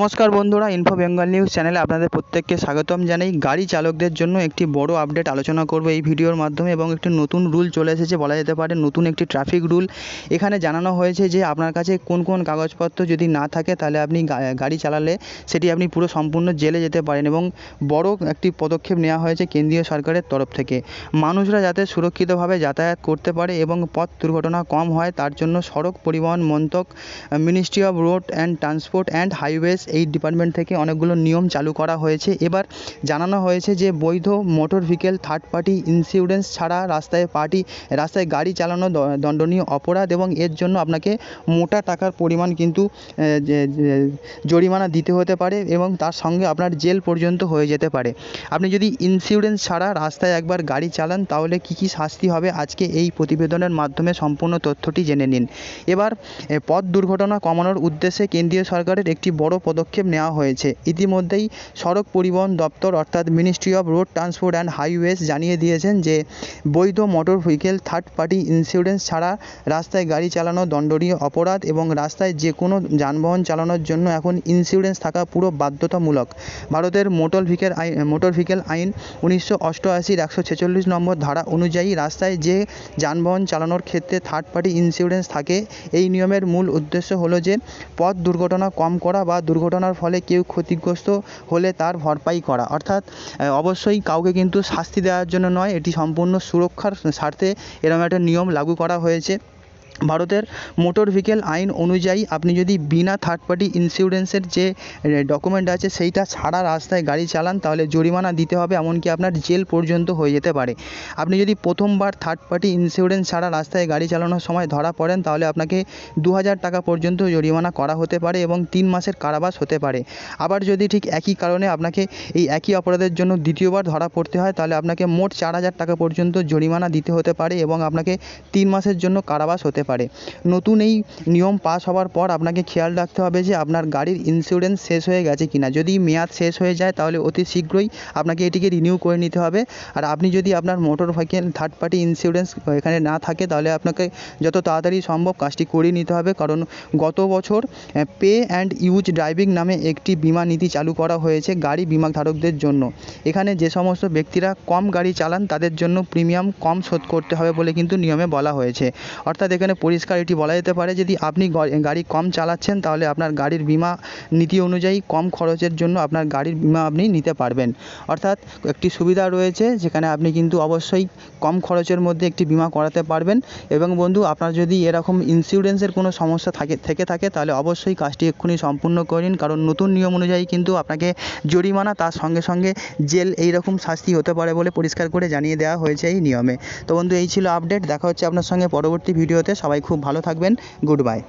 নমস্কার বন্ধুরা info Bengal news চ্যানেলে আপনাদের প্রত্যেককে স্বাগতম জানাই। গাড়ি চালকদের জন্য একটি বড় আপডেট আলোচনা করব এই ভিডিওর মাধ্যমে এবং একটি নতুন রুল চলে এসেছে, বলা যেতে পারে নতুন একটি ট্রাফিক রুল এখানে জানানো হয়েছে যে, আপনার কাছে কোন কোন কাগজপত্র যদি না থাকে, তাহলে আপনি গাড়ি চালালে সেটি আপনি পুরো সম্পূর্ণ জেলে যেতে পারেন এবং বড় একটি পদক্ষেপ নেওয়া হয়েছে কেন্দ্রীয় সরকারের তরফ থেকে। মানুষরা যাতে সুরক্ষিতভাবে যাতায়াত করতে পারে এবং পথ দুর্ঘটনা কম হয়, তার জন্য সড়ক পরিবহন মন্ত্রক ministry of road and transport and highways এই ডিপার্টমেন্ট থেকে অনেকগুলো নিয়ম চালু করা হয়েছে। এবার জানানো হয়েছে যে, বৈধ motor vehicle, third party, insurance ছাড়া রাস্তায় পার্টি, রাস্তায় গাড়ি চালানো দণ্ডনীয় অপরাধ এবং এর জন্য আপনাকে মোটা টাকার পরিমাণ কিন্তু জরিমানা দিতে হতে পারে এবং তার সঙ্গে আপনার জেল পর্যন্ত হয়ে যেতে পারে। আপনি যদি ইন্স্যুরেন্স ছাড়া রাস্তায় একবার গাড়ি চালান, তাহলে কী কী শাস্তি হবে? আজকে এই প্রতিবেদনের মাধ্যমে সম্পূর্ণ তথ্যটি জেনে নিন। এবার পথ দুর্ঘটনা কমানোর উদ্দেশ্যে কেন্দ্রীয় সরকারের একটি বড় পদক্ষেপ নেওয়া হয়েছে। ইতিমধ্যেই সড়ক পরিবহন দপ্তর অর্থাৎ ministry of road transport and highways জানিয়ে দিয়েছেন যে, বৈধ motor vehicle third party insurance ছাড়া রাস্তায় গাড়ি চালানো দণ্ডনীয় অপরাধ এবং রাস্তায় যে কোনো যানবাহন চালানোর জন্য এখন ইন্স্যুরেন্স থাকা পুরো বাধ্যতামূলক। ভারতের মোটর ভেহিকেল আইন, মোটর ভেহিকেল আইন উনিশশো অষ্টআশির একশো ছেচল্লিশ নম্বর ধারা অনুযায়ী রাস্তায় যে যানবাহন চালানোর ক্ষেত্রে থার্ড পার্টি ইন্স্যুরেন্স থাকে, এই নিয়মের মূল উদ্দেশ্য হলো যে, পথ দুর্ঘটনা কম করা বা দুর্ঘটনার ফলে কেউ ক্ষতিগ্রস্ত হলে তার ভরপাই করা। অর্থাৎ অবশ্যই কাউকে কিন্তু শাস্তি দেওয়ার জন্য নয়, এটি সম্পূর্ণ সুরক্ষার স্বার্থে এরকম একটা নিয়ম লাগু করা হয়েছে। ভারতের মোটর ভেহিকেল আইন অনুযায়ী আপনি যদি বিনা থার্ড পার্টি ইন্স্যুরেন্সের যে ডকুমেন্ট আছে সেইটা ছাড়া রাস্তায় গাড়ি চালান, তাহলে জরিমানা দিতে হবে, এমনকি আপনার জেল পর্যন্ত হয়ে যেতে পারে। আপনি যদি প্রথমবার থার্ড পার্টি ইন্স্যুরেন্স ছাড়া রাস্তায় গাড়ি চালানোর সময় ধরা পড়েন, তাহলে আপনাকে দু হাজার টাকা পর্যন্ত জরিমানা করা হতে পারে এবং তিন মাসের কারাবাস হতে পারে। আবার যদি ঠিক একই কারণে আপনাকে এই একই অপরাধের জন্য দ্বিতীয়বার ধরা পড়তে হয়, তাহলে আপনাকে মোট চার হাজার টাকা পর্যন্ত জরিমানা দিতে হতে পারে এবং আপনাকে তিন মাসের জন্য কারাবাস হতে পারে। নতুন এই নিয়ম পাস হওয়ার পর আপনাকে খেয়াল রাখতে হবে যে আপনার গাড়ির ইন্স্যুরেন্স শেষ হয়ে গেছে কিনা। যদি মেয়াদ শেষ হয়ে যায় তাহলে অতি শীঘ্রই আপনাকে এটিকে রিনিউ করে নিতে হবে। আর আপনি যদি আপনার motor vehicle third party insurance এখানে না থাকে তাহলে আপনাকে যত তাড়াতাড়ি সম্ভব কাজটি করিয়ে নিতে হবে। কারণ গত বছর পে অ্যান্ড ইউজ ড্রাইভিং নামে একটি বিমা নীতি চালু করা হয়েছে গাড়ি বিমা ধারকদের জন্য। এখানে যে সমস্ত ব্যক্তিরা কম গাড়ি চালান তাদের জন্য প্রিমিয়াম কম শোধ করতে হবে বলে কিন্তু নিয়মে বলা হয়েছে। অর্থাৎ এখানে পরিষ্কার এটি বলা যেতে পারে। যদি আপনি গাড়ি কম চালাচ্ছেন, তাহলে আপনার গাড়ির বিমা নীতি অনুযায়ী কম খরচের জন্য আপনার গাড়ির বিমা আপনি নিতে পারবেন। অর্থাৎ একটি সুবিধা রয়েছে, যেখানে আপনি কিন্তু অবশ্যই কম খরচের মধ্যে একটি বিমা করাতে পারবেন। এবং বন্ধু, আপনার যদি এরকম ইন্স্যুরেন্সের কোনো সমস্যা থাকে, থেকে থাকে, তাহলে অবশ্যই কাজটি এক্ষুনি সম্পূর্ণ করে নিন। কারণ নতুন নিয়ম অনুযায়ী কিন্তু আপনাকে জরিমানা, তার সঙ্গে সঙ্গে জেল এই রকম শাস্তি হতে পারে বলে পরিষ্কার করে জানিয়ে দেওয়া হয়েছে এই নিয়মে। তো বন্ধু, এই ছিল আপডেট। দেখা হচ্ছে আপনার সঙ্গে পরবর্তী ভিডিওতে। সবাই খুব ভালো থাকবেন। Good bye